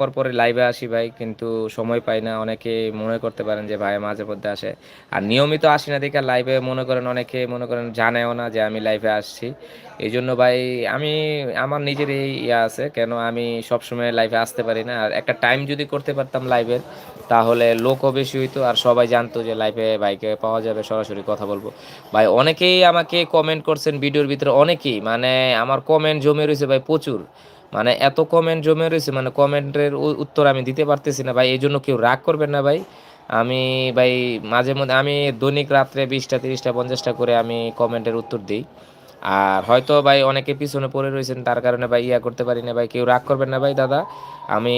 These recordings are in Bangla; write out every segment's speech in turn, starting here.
পর পরে লাইভে আসি ভাই, কিন্তু সময় পাই না। অনেকে মনে করতে পারেন যে ভাই মাঝে মধ্যে আসে। আর নিয়মিত আসি না দেখে লাইভে মনে করেন অনেকে মনে করেন জানেও না যে আমি লাইভে আসছি। এই জন্য ভাই আমি, আমার নিজের এই ইয়ে আছে, কেন আমি সবসময় লাইভে আসতে পারি না। আর একটা টাইম যদি করতে পারতাম লাইভের তাহলে লোকও বেশি হইতো, আর সবাই জানতো যে লাইভে ভাইকে পাওয়া যাবে, সরাসরি কথা বলব। ভাই, অনেকেই আমাকে কমেন্ট করছেন, ভিডিওর ভিতরে অনেকেই মানে আমার কমেন্ট জমে রয়েছে ভাই প্রচুর। মানে এত কমেন্ট জমে রয়েছে মানে কমেন্টের উত্তর আমি দিতে পারতেছি না, ভাই এই জন্য কেউ রাগ করবেন না, ভাই। আমি, ভাই, মাঝে মধ্যে, আমি দৈনিক রাত্রে বিশটা, তিরিশটা, পঞ্চাশটা করে আমি কমেন্টের উত্তর দিই। আর হয়তো, ভাই, অনেকে পিছনে পড়ে রয়েছেন, তার কারণে, ভাই, ইয়া করতে পারি না, ভাই, কেউ রাগ করবেন না, ভাই, দাদা। আমি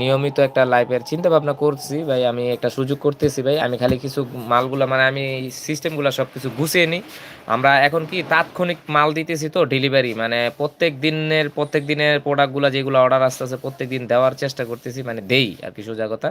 নিয়মিত একটা লাইফের চিন্তা ভাবনা করছি, ভাই, আমি একটা সুযোগ করতেছি, ভাই, আমি খালি কিছু মালগুলো মানে আমি সিস্টেমগুলো সব কিছু গুছিয়ে নিই। আমরা এখন কি তাৎক্ষণিক মাল দিতেছি তো ডেলিভারি মানে প্রত্যেক দিনের প্রত্যেক দিনের প্রোডাক্টগুলো যেগুলো অর্ডার আসতে আসতে প্রত্যেক দিন দেওয়ার চেষ্টা করতেছি মানে দেই আর কি সোজা কথা।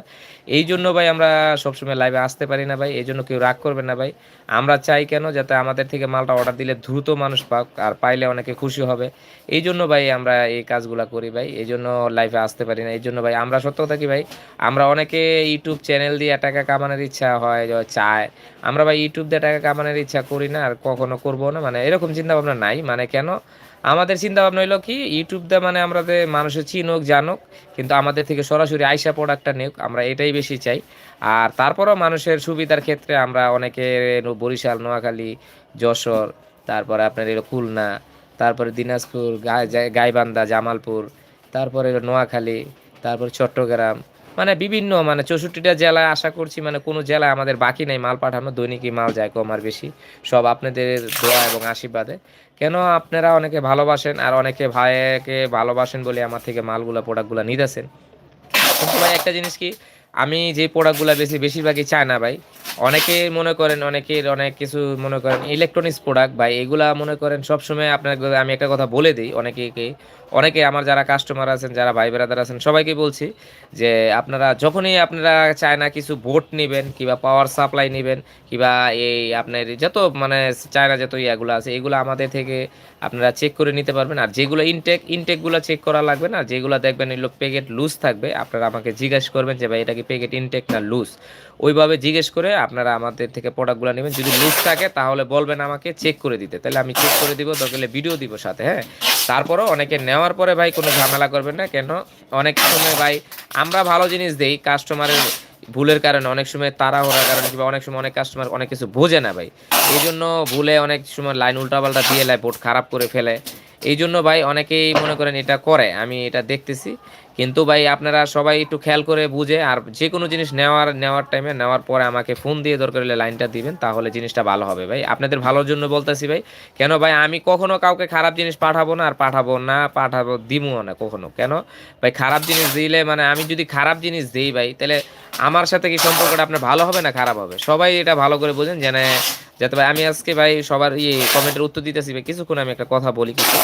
এই জন্য ভাই আমরা সবসময় লাইভে আসতে পারি না ভাই, এই জন্য কেউ রাগ করবে না ভাই। আমরা চাই কেন? যাতে আমাদের থেকে মালটা অর্ডার দিলে দ্রুত মানুষ পাক আর পাইলে অনেকে খুশি হবে। এই জন্য ভাই আমরা এই কাজগুলো করি ভাই, এই জন্য লাইভে আসতে পারি না। এই জন্য ভাই আমরা সত্য থাকি ভাই, আমরা অনেকে ইউটিউব চ্যানেল দিয়ে টাকা কামানোর ইচ্ছা হয় চায়। আমরা ভাই ইউটিউব দিয়ে টাকা কামানোর ইচ্ছা করি না, আর কখনো করব না মানে এরকম চিন্তা ভাবনা নাই মানে কেন? আমাদের চিন্তা ভাবনা হলো কি ইউটিউব দিয়ে মানে আমরা যে মানুষের চিনুক, জানুক, কিন্তু আমাদের থেকে সরাসরি আইসা প্রোডাক্টটা নিক আমরা এটাই বেশি চাই। আর তারপরও মানুষের সুবিধার ক্ষেত্রে আমরা অনেকে বরিশাল, নোয়াখালী, যশোর, তারপরে আপনার এলো খুলনা, তারপরে দিনাজপুর, গাই- গাইবান্ধা, জামালপুর, তারপরে নোয়াখালী, তারপর চট্টগ্রাম মানে বিভিন্ন মানে চৌষট্টিটা জেলায় আশা করছি মানে কোনো জেলায় আমাদের বাকি নেই, মাল পাঠানো, দৈনিকই মাল যায় কম আর বেশি। সব আপনাদের দোয়া এবং আশীর্বাদে। কেন আপনারা অনেকে ভালোবাসেন আর অনেকে ভাইকে ভালোবাসেন বলে আমার থেকে মালগুলো প্রোডাক্টগুলো নিতেছেন? ভাই, একটা জিনিস কি আমি যে প্রোডাক্টগুলো বেশি বেশিরভাগই চাই না ভাই। অনেকে মনে করেন, অনেকের অনেক কিছু মনে করেন ইলেকট্রনিক্স প্রোডাক্ট ভাই, এগুলা মনে করেন সবসময় আপনার আমি একটা কথা বলে দিই অনেকেকে অনেকে আমার যারা কাস্টমার আছেন, যারা ভাই বেড়াদার আছেন, সবাইকে বলছি যে আপনারা যখনই আপনারা চায় না কিছু বোট নেবেন কিংবা পাওয়ার সাপ্লাই নেবেন কিংবা এই আপনার যত মানে চায়না যত ইয়াগুলো আছে, এগুলো আমাদের থেকে আপনারা চেক করে নিতে পারবেন। আর যেগুলো ইনটেক ইনটেকগুলো চেক করা লাগবে না, যেগুলো দেখবেন এগুলো প্যাকেট লুজ থাকবে, আপনারা আমাকে জিজ্ঞেস করবেন যে, ভাই, এটা কি প্যাকেট ইনটেক না লুজ ওইভাবে জিজ্ঞেস করে আপনারা আমাদের থেকে প্রোডাক্টগুলো নেবেন। যদি লুজ থাকে, তাহলে বলবেন আমাকে চেক করে দিতে। তাহলে আমি চেক করে দিব দরকার ভিডিও দিব সাথে হ্যাঁ? তারপরও অনেকে নেওয়ার পরে ভাই কোনো ঝামেলা করবেন না। কেন? অনেক সময় ভাই আমরা ভালো জিনিস দেই কাস্টমারের ভুলের কারণে অনেক সময় তাড়াহুড়ার কারণে কিংবা অনেক সময় অনেক কাস্টমার অনেক কিছু বোঝে না ভাই। এই জন্য ভুলে অনেক সময় লাইন উল্টাপাল্টা দিয়ে নেয় বোর্ড খারাপ করে ফেলে। এই জন্য ভাই অনেকেই মনে করেন এটা করে, আমি এটা দেখতেছি। কিন্তু ভাই আপনারা সবাই একটু খেয়াল করে বুঝে আর যে কোনো জিনিস নেওয়ার নেওয়ার টাইমে নেওয়ার পরে আমাকে ফোন দিয়ে দরকার হলে লাইনটা দিবেন, তাহলে জিনিসটা ভালো হবে ভাই। আপনাদের ভালোর জন্য বলতেছি ভাই, কেন ভাই আমি কখনো কাউকে খারাপ জিনিস পাঠাবো না আর পাঠাবো না, পাঠাবো দিমও না কখনো, কেন? ভাই খারাপ জিনিস দিলে মানে আমি যদি খারাপ জিনিস দিই ভাই, তাহলে আমার সাথে কি সম্পর্কটা আপনার ভালো হবে না খারাপ হবে? সবাই এটা ভালো করে বোঝেন যে না যাতে ভাই আমি আজকে ভাই সবার ইয়ে কমেন্টের উত্তর দিতেছি ভাই, কিছুক্ষণ আমি একটা কথা বলি কিছু।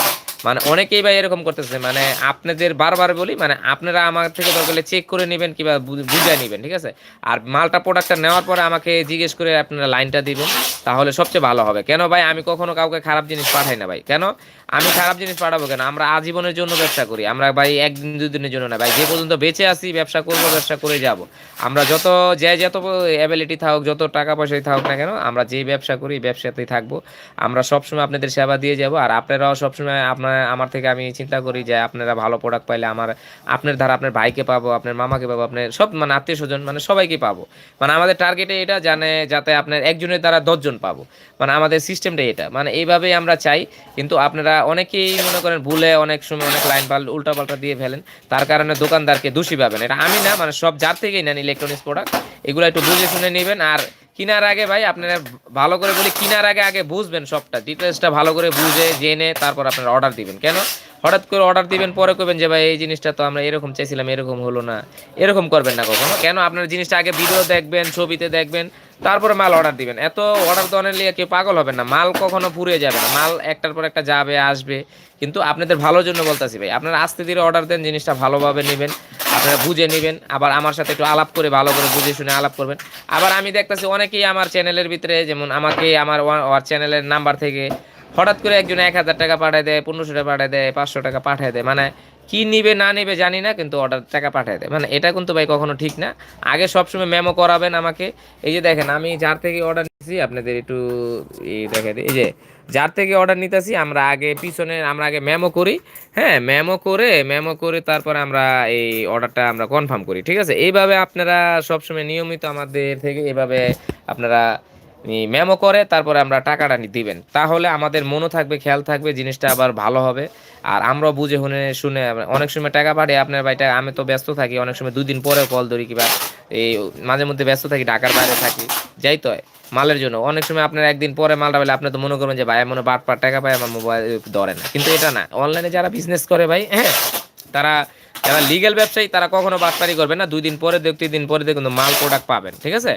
মানে অনেকেই ভাই এরকম করতেছে মানে আপনাদের বারবার বলি মানে আপনারা আমার থেকে দরকার চেক করে নেবেন কিংবা বুঝাই নেবেন, ঠিক আছে? আর মালটা প্রোডাক্টটা নেওয়ার পরে আমাকে জিজ্ঞেস করে আপনারা লাইনটা দিবেন, তাহলে সবচেয়ে ভালো হবে। কেন ভাই, আমি কখনো কাউকে খারাপ জিনিস পাঠাই না ভাই। কেন? আমি খারাপ জিনিস পাঠাবো কেন? আমরা আজীবনের জন্য ব্যবসা করি। আমরা ভাই একদিন, দুদিনের জন্য না। ভাই, যে পর্যন্ত বেঁচে আসি ব্যবসা করব, ব্যবসা করে যাব। আমরা যত, যে, যত অ্যাবিলিটি থাকুক, যত টাকা পয়সাই থাকুক না কেন, আমরা যে ব্যবসা করি ব্যবসাতেই থাকব। আমরা সবসময় আপনাদের সেবা দিয়ে যাব। আর আপনারাও সবসময় আপনার, আমার থেকে আমি চিন্তা করি যে, আপনারা ভালো প্রোডাক্ট পাইলে আমার, আপনার ধারা আপনার ভাইকে পাবো, আপনার মামাকে পাবো, আপনার সব মানে আত্মীয় স্বজন মানে সবাইকে পাবো। মানে আমাদের টার্গেটে এটা, জানে, যাতে আপনার একজনের দ্বারা দশজন পাবো। মানে আমাদের সিস্টেমটাই এটা। মানে এইভাবেই আমরা চাই। কিন্তু আপনারা অনেকেই মনে করেন ভুলে অনেক সময় অনেক লাইন পাল উল্টা পাল্টা দিয়ে ফেলেন। তার কারণে দোকানদারকে দোষী পাবেন এটা আমি না মানে সব যার থেকেই নেন ইলেকট্রনিক্স প্রোডাক্ট এগুলো একটু বুঝে শুনে নেবেন। আর কেনার আগে ভাই আপনারা ভালো করে বলি, কেনার আগে আগে বুঝবেন সবটা ডিটেলসটা ভালো করে বুঝে, জেনে তারপর আপনারা অর্ডার দিবেন। কেন? হঠাৎ করে অর্ডার দিবেন, পরে করবেন যে ভাই এই জিনিসটা তো আমরা এরকম চাইছিলাম, এরকম হলো না, এরকম করবেন না কখনো। কেন? আপনার জিনিসটা আগে ভিডিও দেখবেন, ছবিতে দেখবেন, তারপরে মাল অর্ডার দিবেন। এত অর্ডার দেওয়ার নিয়ে কেউ পাগল হবেন না, মাল কখনো ফুরিয়ে যাবে না, মাল একটার পর একটা যাবে, আসবে। কিন্তু আপনাদের ভালোর জন্য বলতেছি ভাই, আপনারা আস্তে ধীরে অর্ডার দেন, জিনিসটা ভালোভাবে নেবেন। আপনারা বুঝে নেবেন, আবার আমার সাথে একটু আলাপ করে ভালো করে বুঝে শুনে আলাপ করবেন। আবার আমি দেখতেছি অনেকেই আমার চ্যানেলের ভিতরে, যেমন আমাকে আমার ওয়ার চ্যানেলের নাম্বার থেকে হঠাৎ করে একজন এক হাজার টাকা পাঠায় দেয়, পনেরোশো টাকা পাঠায় দেয়, পাঁচশো টাকা পাঠায় দেয়। মানে কি নিবে, না নেবে জানি না, কিন্তু অর্ডার টাকা পাঠিয়ে দেয়। মানে এটা কিন্তু ভাই কখনো ঠিক না। আগে সবসময় মেমো করাবেন আমাকে। এই যে দেখেন, আমি যার থেকে অর্ডার নিচ্ছি আপনাদের একটু দেখেন এই যে, যার থেকে অর্ডার নিতেছি, আমরা আগে পিছনে, আমরা আগে মেমো করি। হ্যাঁ মেমো করে মেমো করে তারপরে আমরা এই অর্ডারটা আমরা কনফার্ম করি, ঠিক আছে? এইভাবে আপনারা সবসময় নিয়মিত আমাদের থেকে এভাবে আপনারা মেমো করে, তারপরে আমরা টাকাটা দিবেন। তাহলে আমাদের মনও থাকবে, খেয়াল থাকবে, জিনিসটা আবার ভালো হবে। আর আমরা বুঝে শুনে শুনে অনেক সময় টাকা পাঠিয়ে আপনার ভাইটা আমি তো ব্যস্ত থাকি, অনেক সময় দুই দিন পরেও কল ধরি কিবা, এই মাঝে মধ্যে ব্যস্ত থাকি, ঢাকার বাইরে থাকি, যাই তো, মালের জন্য। অনেক সময় আপনার একদিন পরে মালটা পেলে আপনি তো মনে করবেন যে, ভাই মনে বাট টাকা পায়, আমার মোবাইল ধরে না। কিন্তু এটা না অনলাইনে যারা বিজনেস করে ভাই হ্যাঁ তারা যারা লিগেল ব্যবসায়ী, তারা কখনো বাটপারি করবে না। দুই দিন পরে দেখ, তিন দিন পরে দেখ কিন্তু মাল প্রোডাক্ট পাবেন, ঠিক আছে?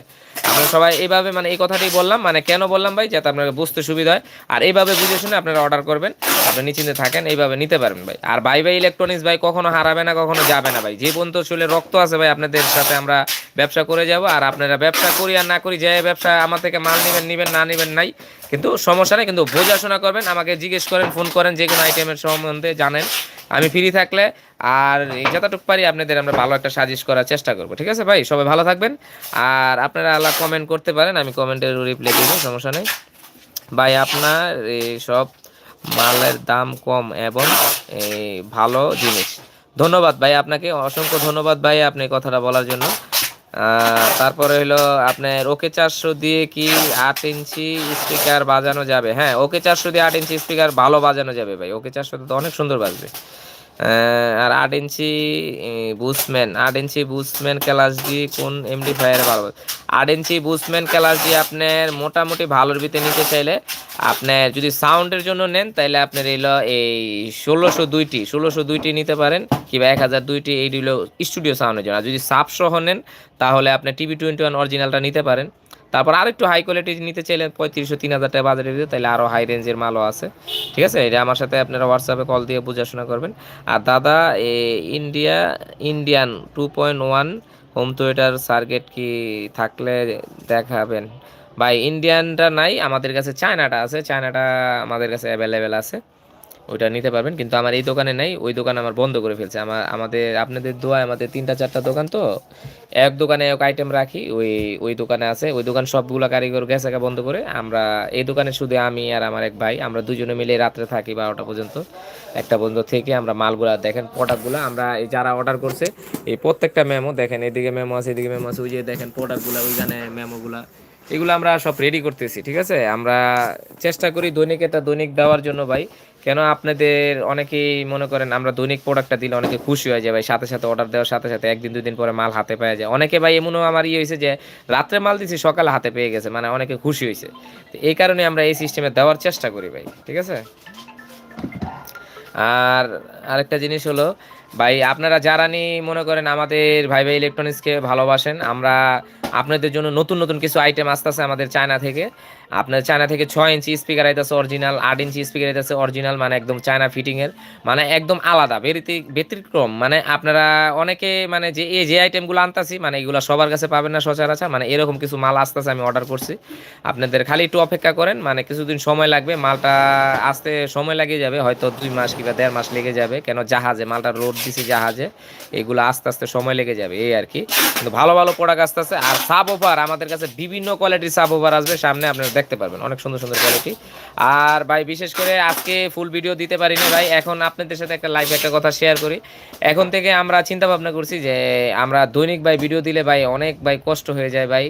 আপনারা সবাই এইভাবে মানে এই কথাটাই বললাম মানে কেন বললাম ভাই? যাতে আপনারা বুঝতে সুবিধা হয়। আর এইভাবে বুঝে শুনে আপনারা অর্ডার করবেন। আপনি নিশ্চিন্তে থাকেন, এইভাবে নিতে পারবেন ভাই। আর ভাই ভাই ইলেকট্রনিক্স ভাই কখনো হারাবে না, কখনো যাবে না ভাই। যে পর্যন্ত চলে রক্ত আছে ভাই, আপনাদের সাথে আমরা ব্যবসা করে যাব। আর আপনারা ব্যবসা করি আর না করি, যে ব্যবসা আমার থেকে মাল নেবেন নেবেন, না নেবেন নাই। কিন্তু সমস্যা নেই, কিন্তু বোঝাশোনা করবেন, আমাকে জিজ্ঞেস করেন, ফোন করেন, যে কোনো আইটেমের সম্বন্ধে জানেন। আমি ফ্রি থাকলে আর যতটুকু পারি আপনাদের আমরা ভালো একটা সাজেস্ট করার চেষ্টা করব, ঠিক আছে ভাই? সবাই ভালো থাকবেন। আর আপনারা আল্লাহ কমেন্ট করতে পারেন, আমি কমেন্টের রিপ্লাই দিব, সমস্যা নেই। ভাই, আপনার সব মালের দাম কম এবং ভালো জিনিস। ধন্যবাদ ভাই আপনাকে, অসংখ্য ধন্যবাদ ভাই আপনি কথাটা বলার জন্য। তারপরে হলো আপনার ওকে চারশো দিয়ে কি আট ইঞ্চি স্পিকার বাজানো যাবে? হ্যাঁ ওকে চারশো দিয়ে আট ইঞ্চি স্পিকার ভালো বাজানো যাবে ভাই। ওকে চারশো তো অনেক সুন্দর বাজবে। আর আট ইঞ্চি বুসম্যান আট ইঞ্চি বুসম্যান ক্লাস দিয়ে কোন এমডি ফায়ার ভালো? আট ইঞ্চি বুসম্যান ক্লাস দিয়ে আপনার মোটামুটি ভালোর ভিতরে নিতে চাইলে আপনার যদি সাউন্ডের জন্য নেন তাহলে আপনার এলো এই ষোলোশো দুইটি ষোলোশো দুইটি নিতে পারেন, কিংবা এক হাজার দুইটি এই হলো স্টুডিও সাউন্ডের জন্য। আর যদি সাপ সহ নেন, তাহলে আপনি টিভি টোয়েন্টি ওয়ান অরিজিনালটা নিতে পারেন। তারপর আরেকটু হাই কোয়ালিটি নিতে চাইলে পঁয়ত্রিশশো তিন হাজার টাকা বাজারের ভিতরে তাহলে আরও হাই রেঞ্জের মালও আছে। ঠিক আছে? এটা আমার সাথে আপনারা হোয়াটসঅ্যাপে কল দিয়ে বোঝাশোনা করবেন। আর দাদা India Indian two point one home theatre circuit কি থাকলে দেখাবেন? ভাই ইন্ডিয়ানটা নাই, আমাদের কাছে চায়নাটা আছে। চায়নাটা আমাদের কাছে অ্যাভেলেবেল আছে। ওইটা নিতে পারবেন। কিন্তু আমার এই দোকানে নেই, ওই দোকান আমার বন্ধ করে ফেলছে। আমার আমাদের, আপনাদের দোয়ায় আমাদের তিনটা, চারটা দোকান তো। এক দোকানে এক আইটেম রাখি, ওই ওই দোকানে আছে। ওই দোকান সবগুলো কারিগর গেছে গা বন্ধ করে। আমরা, এই দোকানে শুধু আমি আর আমার এক ভাই, আমরা দুজনে মিলে রাত্রে থাকি বারোটা পর্যন্ত। একটা পর্যন্ত থেকে আমরা মালগুলা দেখেন প্রোডাক্টগুলো আমরা এই যারা অর্ডার করছে, এই প্রত্যেকটা মেমো দেখেন, এদিকে মেমো আছে, এদিকে মেমো আছে। ওই যে দেখেন প্রোডাক্টগুলো ওইখানে মেমোগুলা এগুলো আমরা সব রেডি করতেছি, ঠিক আছে? আমরা চেষ্টা করি দৈনিক এটা দৈনিক দেওয়ার জন্য ভাই। কেন আপনাদের অনেকেই মনে করেন আমরা দৈনিক প্রোডাক্টটা দিলে অনেকে খুশি হয়ে যায় ভাই, সাথে সাথে অর্ডার দেওয়ার সাথে সাথে একদিন, দুদিন পরে মাল হাতে পেয়ে যায়। অনেকে ভাই এমনও আমার ইয়ে হয়েছে যে, রাত্রে মাল দিছি, সকালে হাতে পেয়ে গেছে মানে অনেকে খুশি হয়েছে। তো এই কারণে আমরা এই সিস্টেমে দেওয়ার চেষ্টা করি ভাই, ঠিক আছে? আর আরেকটা জিনিস হলো, ভাই আপনারা যারা নি মনে করেন আমাদের ভাই ভাই ইলেকট্রনিক্সকে ভালোবাসেন, আমরা আপনাদের জন্য নতুন নতুন কিছু আইটেম আসতেছে আমাদের চায়না থেকে। আপনার চায়না থেকে ছয় ইঞ্চি স্পিকার আইতেছে অরিজিনাল আট ইঞ্চি স্পিকার আইতেছে অরিজিনাল মানে একদম চায়না ফিটিংয়ের মানে একদম আলাদা ব্যতিক্রম। মানে আপনারা অনেকে মানে যে, এই যে আইটেমগুলো আনতাছি মানে এগুলো সবার কাছে পাবেন না সচরাচর মানে এরকম কিছু মাল আসতেছে, আমি অর্ডার করছি। আপনাদের খালি একটু অপেক্ষা করেন মানে কিছুদিন সময় লাগবে, মালটা আসতে সময় লাগিয়ে যাবে, হয়তো দুই মাস কিংবা দেড় মাস লেগে যাবে, কেন জাহাজে, মালটা রোড দিছে জাহাজে, এগুলো আস্তে আস্তে সময় লেগে যাবে, এই আর কি। কিন্তু ভালো ভালো প্রোডাক্ট আসতে আসতে আর সাব ওভার আমাদের কাছে বিভিন্ন কোয়ালিটির সাব ওভার আসবে, সামনে আপনারা দেখতে পারবেন, অনেক সুন্দর সুন্দর কোয়ালিটি আর ভাই, বিশেষ করে আজকে ফুল ভিডিও দিতে পারিনি ভাই, এখন আপনাদের সাথে একটা লাইভ একটা কথা শেয়ার করি। এখন থেকে আমরা চিন্তা ভাবনা করছি যে আমরা দৈনিক ভাই ভিডিও দিলে ভাই অনেক ভাই কষ্ট হয়ে যায় ভাই।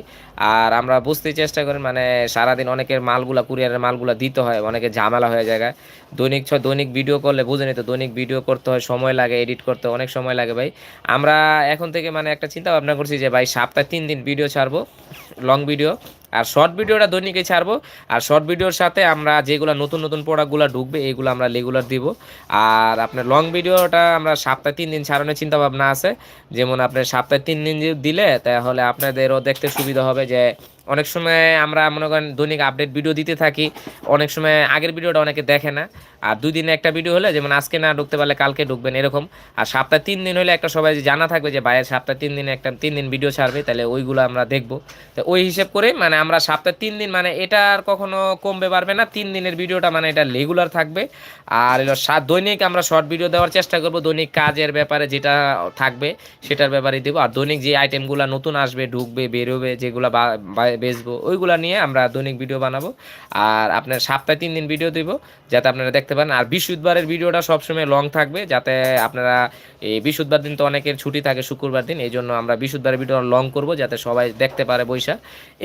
আর আমরা বুঝতে চেষ্টা করি মানে সারাদিন অনেকের মালগুলা, কুরিয়ারের মালগুলা দিতে হয়, অনেকে ঝামেলা হয়ে যায় দৈনিক ছয় দৈনিক ভিডিও করলে বুঝেনি তো দৈনিক ভিডিও করতে হয়, সময় লাগে, এডিট করতে অনেক সময় লাগে ভাই। আমরা এখন থেকে মানে একটা চিন্তা ভাবনা করছি যে ভাই, সপ্তাহে তিন দিন ভিডিও ছাড়বো লং ভিডিও আর শর্ট ভিডিওটা দৈনিকই ছাড়বো। আর শর্ট ভিডিওর সাথে আমরা যেগুলো নতুন নতুন প্রোডাক্টগুলো ঢুকবে এইগুলো আমরা রেগুলার দিব। আর আপনার লং ভিডিওটা আমরা সপ্তাহে তিন দিন ছাড়ানোর চিন্তাভাবনা আছে। যেমন আপনার সপ্তাহে তিন দিন দিলে, তাহলে আপনাদেরও দেখতে সুবিধা হবে যে অনেক সময় আমরা মনে করেন দৈনিক আপডেট ভিডিও দিতে থাকি, অনেক সময় আগের ভিডিওটা অনেকে দেখে না। আর দুই দিনে একটা ভিডিও হলে যেমন আজকে না ঢুকতে পারলে কালকে ঢুকবেন এরকম। আর সপ্তাহে তিন দিন হলে একটা সবাই জানা থাকবে যে বাইরের সপ্তাহে তিন দিনে একটা, তিন দিন ভিডিও ছাড়বে, তাহলে ওইগুলো আমরা দেখব। তো ওই হিসেব করে মানে আমরা সপ্তাহে তিন দিন মানে এটা আর কখনো কমবে পারবে না, তিন দিনের ভিডিওটা মানে এটা রেগুলার থাকবে। আর সাত দৈনিক আমরা শর্ট ভিডিও দেওয়ার চেষ্টা করব, দৈনিক কাজের ব্যাপারে যেটা থাকবে সেটার ব্যাপারে দেবো। আর দৈনিক যে আইটেমগুলো নতুন আসবে, ঢুকবে, বেরোবে, যেগুলো বেচবো, ওইগুলো নিয়ে আমরা দৈনিক ভিডিও বানাবো। আর আপনার সপ্তাহে তিন দিন ভিডিও দিব, যাতে আপনারা দেখতে পারেন। আর বৃহস্পতিবারের ভিডিওটা সবসময় লং থাকবে, যাতে আপনারা এই বৃহস্পতিবার দিন তো অনেকের ছুটি থাকে শুক্রবার দিন, এই জন্য আমরা বৃহস্পতিবারের ভিডিও লং করব, যাতে সবাই দেখতে পারে বৈশা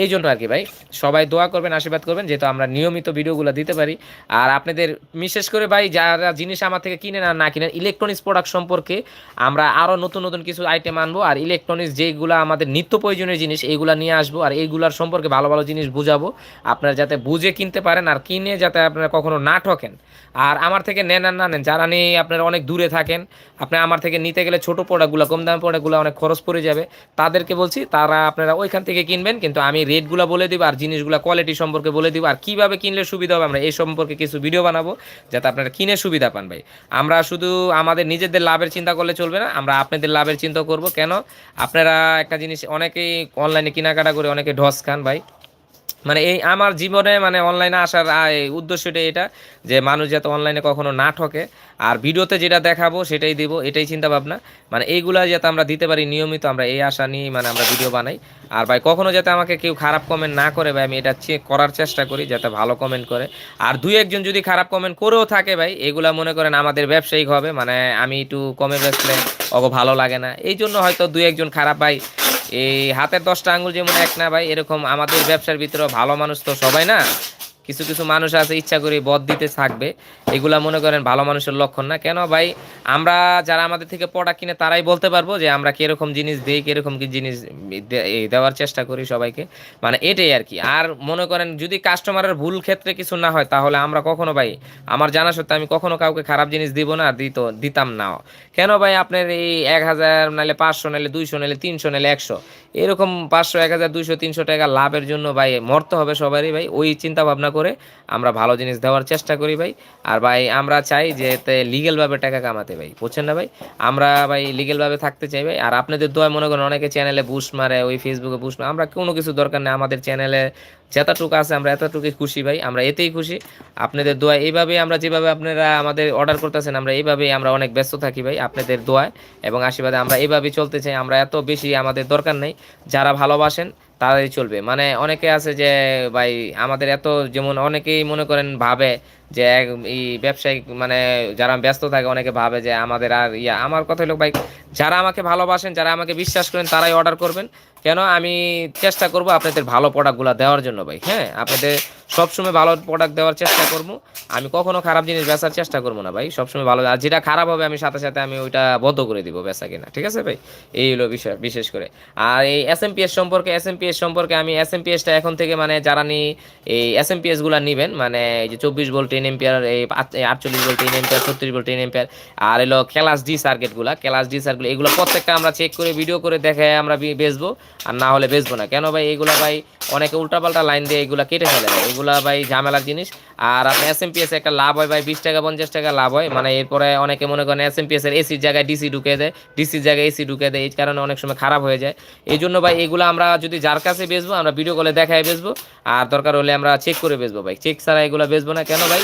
এই জন্য আর কি ভাই, সবাই দোয়া করবেন, আশীর্বাদ করবেন, যেহেতু আমরা নিয়মিত ভিডিওগুলো দিতে পারি। আর আপনাদের বিশেষ করে ভাই, যারা জিনিস আমার থেকে কিনেন আর না কিনেন ইলেকট্রনিক্স প্রোডাক্ট সম্পর্কে আমরা আরও নতুন নতুন কিছু আইটেম আনব। আর ইলেকট্রনিক্স যেগুলো আমাদের নিত্য প্রয়োজনীয় জিনিস এইগুলো নিয়ে আসব। আর এইগুলোর সম্পর্কে ভালো ভালো জিনিস বুঝাবো। আপনারা যাতে বুঝে কিনতে পারেন আর কিনে যাতে আপনারা কখনো না ঠকেন। আর আমার থেকে নেন আর না নেন, যারা নিয়ে আপনারা অনেক দূরে থাকেন। আপনি আমার থেকে নিতে গেলে ছোটো প্রোডাক্টগুলো, কম দামের প্রোডাক্টগুলো অনেক খরচ পড়ে যাবে। তাদেরকে বলছি, তারা আপনারা ওইখান থেকে কিনবেন, কিন্তু আমি রেটগুলো বলে দিব আর জিনিসগুলো কোয়ালিটি সম্পর্কে বলে দিব। আর কীভাবে কিনলে সুবিধা হবে আমরা এই সম্পর্কে কিছু ভিডিও বানাবো, যাতে আপনারা কিনে সুবিধা পান ভাই। আমরা শুধু আমাদের নিজেদের লাভের চিন্তা করলে চলবে না, আমরা আপনাদের লাভের চিন্তা করব। কেন? আপনারা একটা জিনিস অনেকেই অনলাইনে কেনাকাটা করে, অনেকে ঢস খান ভাই। মানে এই আমার জীবনে মানে অনলাইনে আসার উদ্দেশ্যটা এটা যে মানুষ যাতে অনলাইনে কখনো না ঠকে। আর ভিডিওতে যেটা দেখাবো সেটাই দিব, এটাই চিন্তা ভাবনা। মানে এইগুলা যাতে আমরা দিতে পারি নিয়মিত, আমরা এই আশা নিয়ে মানে আমরা ভিডিও বানাই। আর ভাই, কখনো যাতে আমাকে কেউ খারাপ কমেন্ট না করে ভাই, আমি এটা চেক করার চেষ্টা করি যাতে ভালো কমেন্ট করে। আর দুই একজন যদি খারাপ কমেন্ট করেও থাকে ভাই, এগুলা মনে করেন আমাদের ব্যবসায়িক হবে। মানে আমি একটু কমে বেচলে অগো ভালো লাগে না। এই জন্য হয়তো দুই একজন খারাপ ভাই এই হাতের দশটা আঙুল যেমন এক না ভাই, এরকম আমাদের ব্যবসার ভিতরে ভালো মানুষ তো সবাই না? কিছু কিছু মানুষ আছে, ইচ্ছা করে বদ দিতে থাকবে। এগুলা মনে করেন ভালো মানুষের লক্ষণ না। কেন ভাই? আমরা যারা আমাদের থেকে প্রোডাক্ট কিনে তারাই বলতে পারব যে আমরা কীরকম জিনিস দিই, কীরকম কি জিনিস দেওয়ার চেষ্টা করি সবাইকে। মানে এটাই আর কি। আর মনে করেন যদি কাস্টমারের ভুল ক্ষেত্রে কিছু না হয়, তাহলে আমরা কখনো ভাই, আমার জানা সত্ত্বে আমি কখনো কাউকে খারাপ জিনিস দিব না আর দিত, দিতাম না। কেন ভাই আপনার এই এক হাজার নাহলে পাঁচশো নাহলে দুইশো নাহলে তিনশো নাহলে একশো? এরকম পাঁচশো, এক হাজার, দুইশো, তিনশো টাকা লাভের জন্য ভাই, মরতে হবে সবারই ভাই। ওই চিন্তা ভাবনা করে আমরা ভালো জিনিস দেওয়ার চেষ্টা করি ভাই। আর ভাই, আমরা চাই যে এতে লিগেলভাবে টাকা কামাতে ভাই। বুঝছেন না ভাই? আমরা ভাই লিগেলভাবে থাকতে চাই ভাই। আর আপনাদের দোয়া মনে করেন অনেকে চ্যানেলে বুস্ট মারে, ওই ফেসবুকে বুস্ট মারে। আমরা কোনো কিছু দরকার নেই, আমাদের চ্যানেলে যতটুকু আছে আমরা এতটুকুই খুশি ভাই। আমরা এতেই খুশি। আপনাদের দোয়া এইভাবেই আমরা যেভাবে আপনারা আমাদের অর্ডার করতেছেন, আমরা এইভাবেই আমরা অনেক ব্যস্ত থাকি ভাই আপনাদের দোয়ায়। এবং আশীর্বাদে আমরা এইভাবেই চলতে চাই। আমরা এত বেশি আমাদের দরকার নেই। যারা ভালোবাসেন তারাই চলবে। মানে অনেকে আছে যে ভাই আমাদের এত যেমন অনেকেই মনে করেন ভাবে যে এই ব্যবসায়িক মানে যারা ব্যস্ত থাকে অনেকে ভাবে যে আমাদের আর ইয়া। আমার কথা হলো ভাই, যারা আমাকে ভালোবাসেন, যারা আমাকে বিশ্বাস করেন, তারাই অর্ডার করবেন। কেন? আমি চেষ্টা করব আপনাদের ভালো প্রোডাক্টগুলো দেওয়ার জন্য ভাই। হ্যাঁ আপনাদের সবসময় ভালো প্রোডাক্ট দেওয়ার চেষ্টা করব। আমি কখনো খারাপ জিনিস বেচার চেষ্টা করব না ভাই। সবসময় ভালো, আর যেটা খারাপ হবে, আমি সাথে সাথে আমি ওইটা বন্ধ করে দিব বেচা কিনা। ঠিক আছে ভাই? এই হলো বিষয়, বিশেষ করে। আর এই এস এম পি এস সম্পর্কে এস এম পি এস সম্পর্কে আমি এস এম পি এসটা এখন থেকে মানে যারা নি, এই এস এম পি এসগুলো নেবেন মানে এই যে চব্বিশ টেন এম্পিয়ার এই আটচল্লিশ ভোল্ট টেন এম্পিয়ার ছত্রিশ ভোল্ট টেন এম্পিয়ার আর এলো ক্লাস ডি সার্কিটগুলো ক্লাস ডি সার্কিট, এগুলো প্রত্যেকটা আমরা চেক করে ভিডিও করে দেখে আমরা বেচবো, আর না হলে বেচবো না। কেন ভাই? এগুলো ভাই অনেকে উল্টাপাল্টা লাইন দিয়ে এগুলো কেটে ফেলে দেয়। এগুলো ভাই ঝামেলার জিনিস। আর আপনার এস এম পি এস একটা লাভ হয় ভাই, বিশ টাকা, পঞ্চাশ টাকা লাভ হয়। মানে এরপরে অনেকে মনে করেন এস এম পি এস এর এসির জায়গায় ডিসি ঢুকে দেয় ডিসির জায়গায় এসি ঢুকে দেয়, এই কারণে অনেক সময় খারাপ হয়ে যায়। এই জন্য ভাই এগুলো আমরা যদি যার কাছে বেচবো, আমরা ভিডিও কলে দেখায় বেচবো। আর দরকার হলে আমরা চেক করে বেচবো ভাই। চেক ছাড়া এগুলো বেচবো না। কেন ভাই?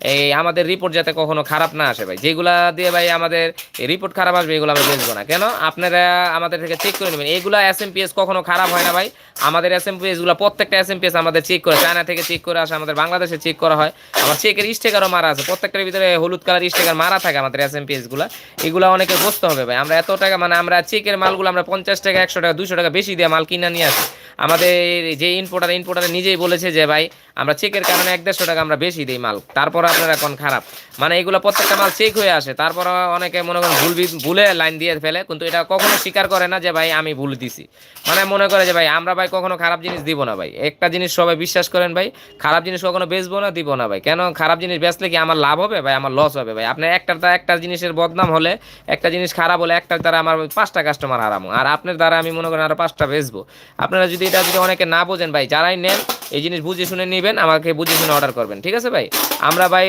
এই আমাদের রিপোর্ট যাতে কখনো খারাপ না আসে ভাই। যেগুলা দিয়ে ভাই আমাদের রিপোর্ট খারাপ আসবে, এগুলো আমরা বেচবো না। কেন? আপনারা আমাদের থেকে চেক করে নেবেন। এগুলা এস এম পি এস কখনো খারাপ হয় না ভাই। আমাদের এস এম প্রত্যেকটা এস এম আমাদের চেক করে চায়না থেকে চেক করে আসে, আমাদের বাংলাদেশে চেক করা হয়। আমার চেকের স্টেকারও মারা আছে। প্রত্যেকটার ভিতরে হলুদ কালার স্টেকার মারা থাকে আমাদের এস এম পি এসগুলো এগুলো অনেকে বুঝতে হবে ভাই। আমরা এত টাকা মানে আমরা চেকের মালগুলো আমরা পঞ্চাশ টাকা, একশো টাকা, দুশো টাকা বেশি দিয়ে মাল কিনে নিয়ে আসি। আমাদের যে ইনপোর্টার ইনপোর্টার নিজেই বলেছে যে ভাই, আমরা চেকের কারণে এক দেড়শো টাকা আমরা বেশি দিই মাল। তারপর আপনার এখন খারাপ। মানে এগুলো প্রত্যেকটা মাল চেক হয়ে আসে। তারপর অনেকে মনে করেন ভুল ভুলে লাইন দিয়ে ফেলে, কিন্তু এটা কখনো স্বীকার করে না যে, ভাই, আমি ভুল দিছি। মানে মনে করে যে, ভাই, আমরা ভাই কখনো খারাপ জিনিস দিব না ভাই। একটা জিনিস সবাই বিশ্বাস করেন, ভাই, খারাপ জিনিস কখনো বেচবো না, দিব না ভাই। কেন? খারাপ জিনিস বেচলে কি আমার লাভ হবে? ভাই, আমার লস হবে ভাই। আপনার একটা একটা জিনিসের বদনাম হলে, একটা জিনিস খারাপ হলে একটার দ্বারা আমার পাঁচটা কাস্টমার হারামো। আর আপনার দ্বারা আমি মনে করেন আরও পাঁচটা বেচবো। আপনারা যদি এটা যদি অনেকে না বোঝেন, ভাই, যারাই নেন এই জিনিস বুঝে শুনে নেবেন, আমাকে বুঝে শুনে অর্ডার করবেন, ঠিক আছে ভাই? আমরা ভাই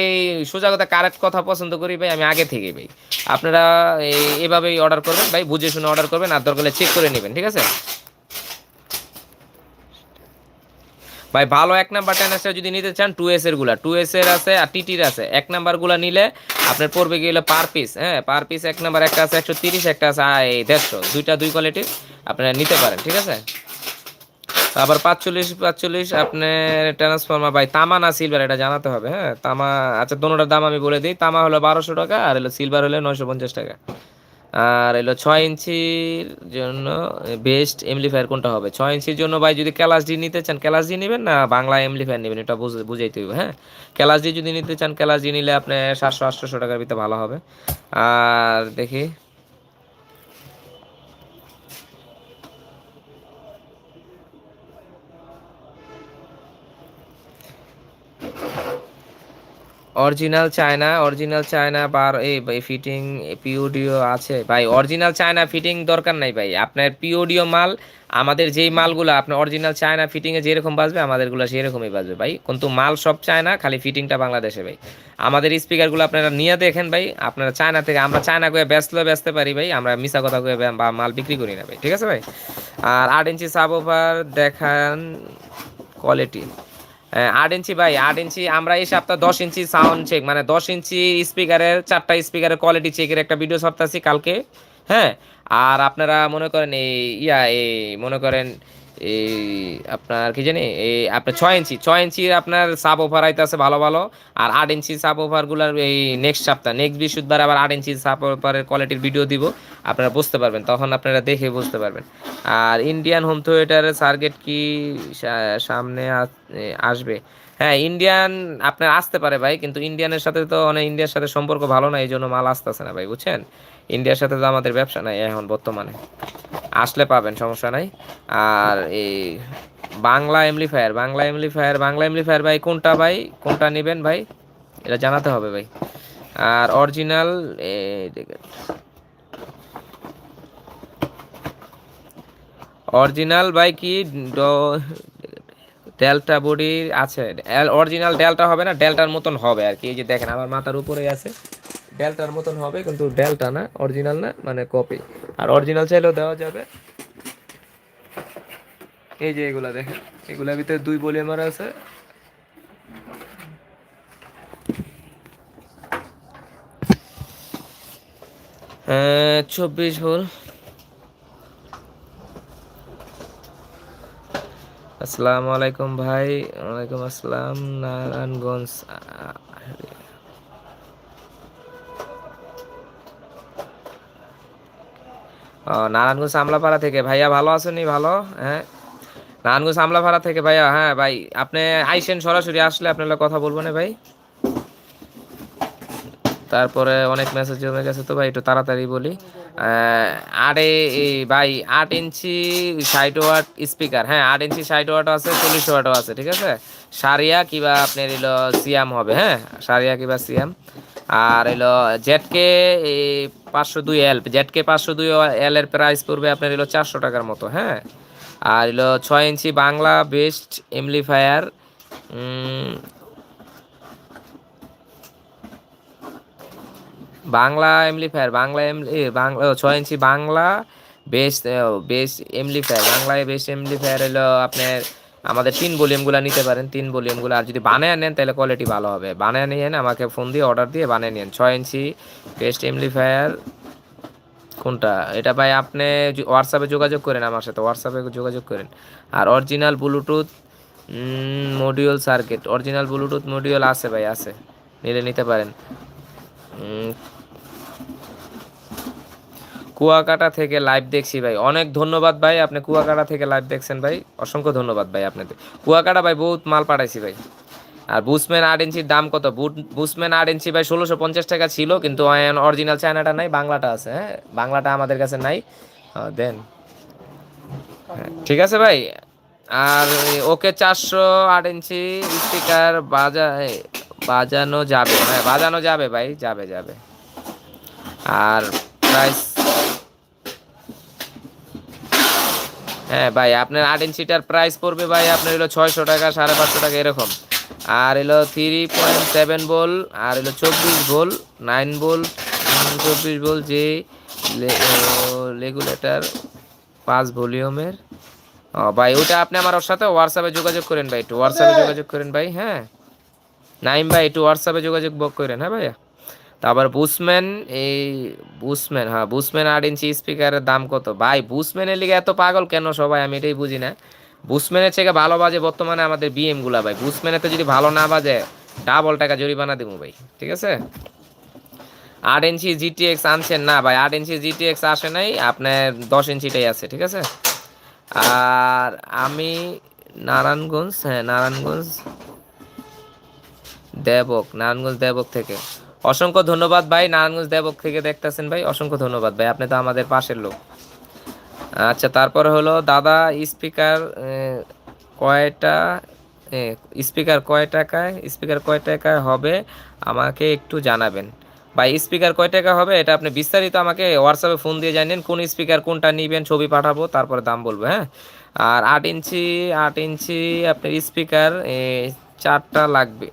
সোজা কথা কারেক্ট কথা পছন্দ করি ভাই, আমি আগে থেকে ভাই। আপনারা এভাবেই অর্ডার করবেন ভাই, বুঝে শুনে অর্ডার করবেন, আর দরকার চেক করে নেবেন, ঠিক আছে? ভাই, ভালো এক নাম্বার টেনার্সটা যদি নিতে চান টু এস এরগুলা টু এস এর আছে আর টিটির আছে। এক নাম্বারগুলা নিলে আপনার পড়বে গেলে পার পিস হ্যাঁ? পার পিস এক নাম্বার একটা আছে একশো তিরিশ, একটা আছে দেড়শো। দুইটা দুই কোয়ালিটির আপনারা নিতে পারেন, ঠিক আছে? আবার পাঁচচল্লিশ পাঁচচল্লিশ, আপনার ট্রান্সফর্মার ভাই তামা না সিলভার এটা জানাতে হবে হ্যাঁ? তামা আচ্ছা দোনোটার দাম আমি বলে দিই। তামা হলো বারোশো টাকা, আর হলো সিলভার হলো নয়শো পঞ্চাশ টাকা। আর এলো ছয় ইঞ্চির জন্য বেস্ট এমলিফায়ার কোনটা হবে? ছয় ইঞ্চির জন্য, ভাই, যদি ক্যালাস ডি নিতে চান ক্যালাস ডি নেবেন না? বাংলা এমলিফায়ার নেবেন, এটা বুঝ- বুঝাইতে হবে হ্যাঁ? ক্যালাস ডি যদি নিতে চান ক্যালাস ডি নিলে আপনার সাতশো, আটশোশো টাকার ভিতরে ভালো হবে। আর দেখি অরিজিনাল চায়না অরিজিনাল চায়না বার এই ভাই ফিটিং পিওডিও আছে। ভাই অরিজিনাল চায়না ফিটিং দরকার নাই ভাই। আপনার পিওডিও মাল, আমাদের যেই মালগুলো, আপনার অরিজিনাল চায়না ফিটিংয়ে যেরকম বাজবে, আমাদেরগুলো সেরকমই বাজবে ভাই। কিন্তু মাল সব চায়না খালি ফিটিংটা বাংলাদেশে ভাই। আমাদের স্পিকারগুলো আপনারা নিয়ে দেখেন ভাই। আপনারা চায়না থেকে, আমরা চায়না করে ব্যস্ত ব্যস্তে পারি ভাই। আমরা মিশা কথা করে বা মাল বিক্রি করি না ভাই। ঠিক আছে ভাই? আর আট ইঞ্চি সাব ওভার দেখান কোয়ালিটি আট ইঞ্চি ভাই, আট ইঞ্চি। আমরা এই সপ্তাহ দশ ইঞ্চি সাউন্ড চেক মানে দশ ইঞ্চি স্পিকারের চারটা স্পিকারের কোয়ালিটি চেকের একটা ভিডিও সপ্তাহছি কালকে হ্যাঁ? আর আপনারা মনে করেন এই, ইয়া, এই, মনে করেন এই আপনার কি জানি, এই আপনার ছয় ইঞ্চি, ছয় ইঞ্চির আপনার সাব ওভার আইতেছে ভালো ভালো। আর আট ইঞ্চি সাব ওভারগুলোর এই নেক্সট সপ্তাহ নেক্সট বৃহস্পতিবার আবার আট ইঞ্চি সাব ওভারের কোয়ালিটির ভিডিও দিব। আপনারা বুঝতে পারবেন, তখন আপনারা দেখে বুঝতে পারবেন। আর ইন্ডিয়ান হোম থিয়েটারের সার্গেট কি সামনে আসবে? হ্যাঁ ইন্ডিয়ান আপনার আসতে পারে ভাই, কিন্তু ইন্ডিয়ানের সাথে তো অনেক ইন্ডিয়ার সাথে সম্পর্ক ভালো না এই জন্য মাল আসতেছে না ভাই, বুঝছেন? ইন্ডিয়ার সাথে তো আমাদের ব্যবসা নাই এখন বর্তমানে। আসলে পাবেন, সমস্যা নাই। আর এই Bangla amplifier Bangla amplifier Bangla amplifier ভাই, কোনটা ভাই, কোনটা নেবেন ভাই, এটা জানাতে হবে ভাই। আর অরিজিনাল অরিজিনাল ভাই কি ডেল্টা বডি আছে। অরিজিনাল ডেল্টা হবে না ডেল্টার মতন হবে আর কি। এই যে দেখেন, আমার মাথার উপরে আছে। ডেল্টার মতন হবে, কিন্তু ডেল্টা না অরিজিনাল না মানে কপি আর অরিজিনাল চাইলেও দেওয়া যাবে। এই যে এগুলা দেখেন, এগুলার ভিতরে দুই ভলিউমার আছে। চব্বিশ ভোল আসসালামু আলাইকুম ভাই, ওয়ালাইকুম আসসালাম, নারায়ণগঞ্জ নারায়ণগঞ্জ আমলাপাড়া থেকে। ভাইয়া ভালো আছেন ভালো? হ্যাঁ? নারায়ণগঞ্জ আমলাপাড়া থেকে ভাইয়া হ্যাঁ ভাই, আপনি আইসেন সরাসরি, আসলে আপনার কথা বলব না ভাই। তারপরে অনেক মেসেজ জমে গেছে তো ভাই, একটু তাড়াতাড়ি বলি। আরে ভাই, আট ইঞ্চি ষাট ওয়াট স্পিকার হ্যাঁ আট ইঞ্চি ষাট ওয়াটও আছে, চল্লিশ ওয়াটও আছে, ঠিক আছে? সারিয়া কিবা আপনার এলো সিয়াম হবে হ্যাঁ? সারিয়া কিবা সিয়াম। আর এলো জেটকে পাঁচশো দুই এল জেটকে পাঁচশো দুই এল এর প্রাইস পড়বে আপনার এলো চারশো টাকার মতো হ্যাঁ? আর এলো ছয় inch Bangla best amplifier Bangla amplifier Bangla এমলি বাংলা ছয় inch Bangla best best amplifier বাংলায় বেস্ট এমলিফায়ার হলো আপনার আমাদের তিন ভলিউমগুলো নিতে পারেন, তিন ভলিউমগুলো। আর যদি বানায় নেন, তাহলে কোয়ালিটি ভালো হবে। বানায় নিয়েন আমাকে ফোন দিয়ে অর্ডার দিয়ে বানিয়ে নিন। ছয় ইঞ্চি বেস্ট এমলিফায়ার কোনটা? এটা ভাই আপনি হোয়াটসঅ্যাপে যোগাযোগ করেন আমার সাথে। হোয়াটসঅ্যাপে যোগাযোগ করেন। আর original Bluetooth module circuit original Bluetooth module আছে ভাই, আছে। নিলে নিতে পারেন। কুয়াকাটা থেকে লাইভ দেখছি ভাই। অনেক ধন্যবাদ ভাই, আপনি কুয়াকাটা থেকে লাইভ দেখছেন ভাই। অসংখ্য ধন্যবাদ ভাই আপনাদের। কুয়াকাটা ভাই বহুত মাল পাঠাইছি ভাই। আর বুসম্যান আট ইঞ্চির দাম কত? বুসম্যান আট ইঞ্চি ভাই ষোলোশো পঞ্চাশ টাকা ছিল, কিন্তু অরিজিনাল চায়নাটা নাই, বাংলাটা আছে হ্যাঁ? বাংলাটা আমাদের কাছে নাই। দেন। ঠিক আছে ভাই। আর ওকে চারশো আট ইঞ্চি স্পিকার বাজা বাজানো যাবে হ্যাঁ বাজানো যাবে ভাই, যাবে যাবে। আর প্রাইস হ্যাঁ ভাই আপনার আট ইঞ্চিটার প্রাইস পড়বে ভাই আপনার হলো ছয়শো টাকা সাড়ে পাঁচশো টাকা এরকম। আর এলো থ্রি পয়েন্ট সেভেন বল আর এলো চব্বিশ বল নাইন বল চব্বিশ বল যে রেগুলেটার পাঁচ ভলিউমের। ও ভাই ওটা আপনি আমার ওর সাথে হোয়াটসঅ্যাপে যোগাযোগ করেন ভাই একটু হোয়াটসঅ্যাপে যোগাযোগ করেন ভাই হ্যাঁ। নাইম ভাই একটু হোয়াটসঅ্যাপে যোগাযোগ বক করেন হ্যাঁ ভাইয়া? তারপর বুসম্যান, এই বুসম্যান হ্যাঁ বুসম্যান আট ইঞ্চি স্পিকারের দাম কত? ভাই, বুসম্যানের লিগে এত পাগল কেন সবাই? আমি এটাই বুঝি না। বুসম্যানের থেকে ভালো বাজে বর্তমানে আমাদের বিএমগুলা, ভাই। বুসম্যানে তো যদি ভালো না বাজে ডাবল টাকা জরিমানা দেবো ভাই। ঠিক আছে? আট ইঞ্চি জিটিএক্স আনছেন না, ভাই। আট ইঞ্চি জিটিএক্স আসে নাই, আপনার দশ ইঞ্চিটাই আছে, ঠিক আছে? আর আমি নারায়ণগঞ্জ হ্যাঁ নারায়ণগঞ্জ দেবক নারায়ণগঞ্জ দেবক থেকে। অসংখ্য ধন্যবাদ ভাই, নারায়ণগঞ্জ দেবক থেকে দেখতেছেন ভাই, অসংখ্য ধন্যবাদ ভাই, আপনি তো আমাদের পাশের লোক। আচ্ছা তারপরে হলো দাদা, স্পিকার কয়টা স্পিকার কয় টাকায়, স্পিকার কয় টাকায় হবে আমাকে একটু জানাবেন। ভাই, স্পিকার কয় টাকা হবে এটা আপনি বিস্তারিত আমাকে হোয়াটসঅ্যাপে ফোন দিয়ে জানেন কোন স্পিকার কোনটা নেবেন, ছবি পাঠাবো, তারপরে দাম বলব হ্যাঁ? আর আট ইঞ্চি আট ইঞ্চি আপনার স্পিকার চারটা লাগবে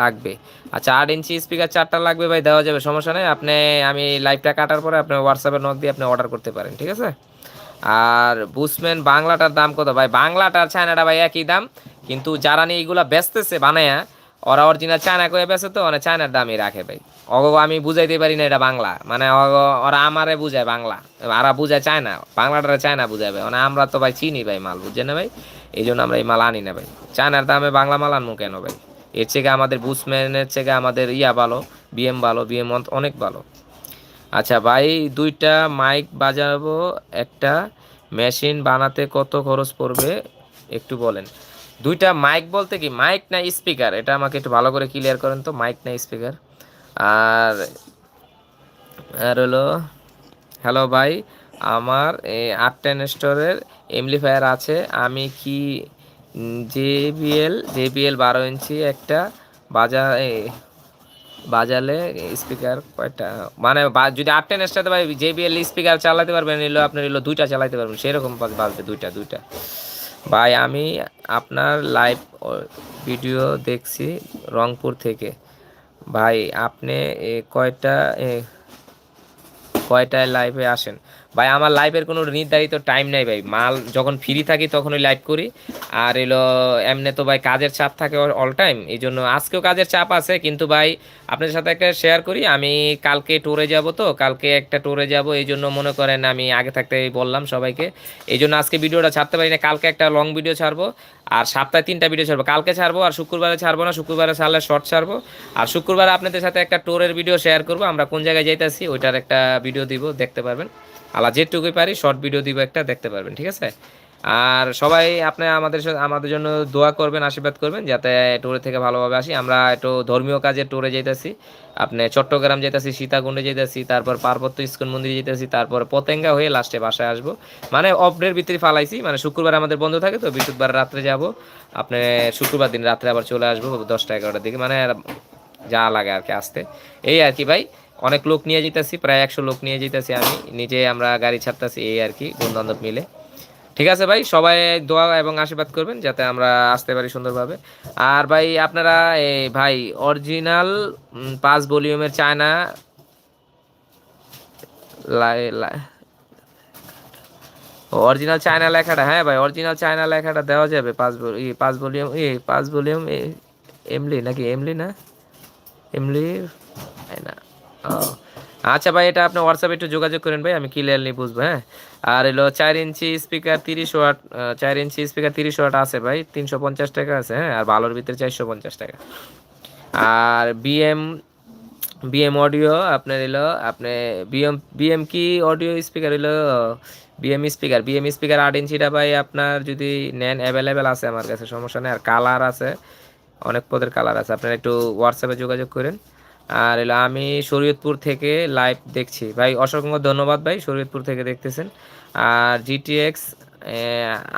লাগবে। আচ্ছা আট ইঞ্চি স্পিকার চারটা লাগবে ভাই, দেওয়া যাবে, সমস্যা নেই। আপনি, আমি লাইভটা কাটার পরে আপনি হোয়াটসঅ্যাপে নক দিয়ে আপনি অর্ডার করতে পারেন, ঠিক আছে? আর বুসম্যান বাংলাটার দাম কত? ভাই বাংলাটার চায়নাটা ভাই একই দাম, কিন্তু যারা নিয়ে এইগুলা বেচতেছে, বানায়া, ওরা অরিজিনাল চায়না করে বেচে তো মানে চায়নার দামই রাখে ভাই। অগ আমি বুঝাইতে পারি না এটা বাংলা। মানে ওরা আমারে বুঝায় বাংলা। আরা বুঝায় চায়না বাংলাটা চায়না ভাই। মানে আমরা তো ভাই চিনি ভাই মাল বুঝছে না ভাই? এই জন্য আমরা এই মাল আনি না ভাই। চায়নার দামে বাংলা মাল আনব কেন ভাই? এর থেকে আমাদের বুসম্যানের থেকে আমাদের ইয়া ভালো, বিএম ভালো, বিএম অনেক ভালো। আচ্ছা ভাই, দুইটা মাইক বাজাবো, একটা মেশিন বানাতে কত খরচ পড়বে একটু বলেন। দুইটা মাইক বলতে কি, মাইক না স্পিকার? এটা আমাকে একটু ভালো করে ক্লিয়ার করেন তো, মাইক না স্পিকার। আর আর হলো, হ্যালো ভাই, আমার আট টেন স্টোরের এমপ্লিফায়ার আছে, আমি কি জেবিএল জেবিএল বারো ইঞ্চি একটা বাজা বাজালে স্পিকার কয়টা? মানে যদি আট টেন স্টারতে ভাই জেবিএল স্পিকার চালাতে পারবেন, নিলো আপনার নিলো দুইটা চালাতে পারবেন। সেরকম বাজ- বাজবে দুইটা দুইটা। ভাই, আমি আপনার লাইভ ভিডিও দেখছি রংপুর থেকে। ভাই, আপনি কয়টা কয়টায় লাইভে আসেন? ভাই, আমার লাইভের কোনো নির্ধারিত টাইম নাই ভাই। মাল যখন ফ্রি থাকি তখনই লাইভ করি। আর এলো, এমনি তো ভাই কাজের চাপ থাকে অল টাইম এই জন্য আজকেও কাজের চাপ আছে, কিন্তু ভাই আপনাদের সাথে একটা শেয়ার করি। আমি কালকে ট্যুরে যাব তো, কালকে একটা ট্যুরে যাব। এই জন্য মনে করেন আমি আগে থাকতে বললাম সবাইকে। এই জন্য আজকে ভিডিওটা ছাড়তে পারি না। কালকে একটা লং ভিডিও ছাড়বো। আর সপ্তাহে তিনটা ভিডিও ছাড়বো। কালকে ছাড়বো আর শুক্রবারে ছাড়বো না। শুক্রবারে ছাড়লে শর্ট ছাড়বো। আর শুক্রবারে আপনাদের সাথে একটা ট্যুরের ভিডিও শেয়ার করব। আমরা কোন জায়গায় যাইতেছি, ওইটার একটা ভিডিও দিব। দেখতে পারবেন। আলা যেটুকুই পারি শর্ট ভিডিও দিব একটা, দেখতে পারবেন, ঠিক আছে? আর সবাই আপনি আমাদের আমাদের জন্য দোয়া করবেন, আশীর্বাদ করবেন, যাতে ট্যুরে থেকে ভালোভাবে আসি। আমরা একটু ধর্মীয় কাজে ট্যুরে যেতেছি আপনি চট্টগ্রাম যেতেছি সীতাকুণ্ডে যেতেছি তারপর পার্বত্য ইস্কন মন্দিরে যেতেছি তারপর পতেঙ্গা হয়ে লাস্টে বাসায় আসব। মানে অফডের ভিতরে ফালাইছি মানে শুক্রবার আমাদের বন্ধ থাকে তো, বৃহস্পতিবার রাত্রে যাব। আপনি শুক্রবার দিন রাত্রে আবার চলে আসব, দশটা এগারোটার দিকে মানে যা লাগে আর কি আসতে। এই আর কি ভাই অনেক লোক নিয়ে যেতেছি প্রায় একশো লোক নিয়ে যেতেছি আমি। নিজে আমরা গাড়ি ছাড়তেছি, এই আর কি বন্ধু বান্ধব মিলে। ঠিক আছে ভাই, সবাই দোয়া এবং আশীর্বাদ করবেন যাতে আমরা আসতে পারি সুন্দরভাবে। আর ভাই, আপনারা এই ভাই অরিজিনাল পাঁচ ভলিউমের চায়না অরিজিনাল চায়না লেখাটা হ্যাঁ ভাই অরিজিনাল চায়না লেখাটা দেওয়া যাবে, পাঁচ পাঁচ ভলিউম, ই, পাঁচ ভলিউম এমলি নাকি, এমলি না? এমলি আচ্ছা ভাই, এটা আপনি হোয়াটসঅ্যাপে একটু যোগাযোগ করেন ভাই, আমি ক্লিয়ারলি বুঝব হ্যাঁ? আর এলো চার ইঞ্চি স্পিকার তিরিশ ওয়াট চার ইঞ্চি স্পিকার তিরিশ ওয়াট আছে ভাই, তিনশো পঞ্চাশ টাকা আছে হ্যাঁ? আর ভালোর ভিতরে চারশো পঞ্চাশ টাকা। আর বিএম বিএম অডিও আপনার এলো, আপনি বিএম বিএম কি অডিও স্পিকার এলো? বিএম স্পিকার বিএম স্পিকার আট ইঞ্চিটা ভাই আপনার যদি নেন অ্যাভেলেবেল আছে আমার কাছে, সমস্যা নেই। আর কালার আছে, অনেক পদের কালার আছে। আপনারা একটু হোয়াটসঅ্যাপে যোগাযোগ করেন। আর এলো, আমি শরীয়তপুর থেকে লাইভ দেখছি। ভাই, অসংখ্য ধন্যবাদ ভাই, শরীয়তপুর থেকে দেখতেছেন। আর জিটিএক্স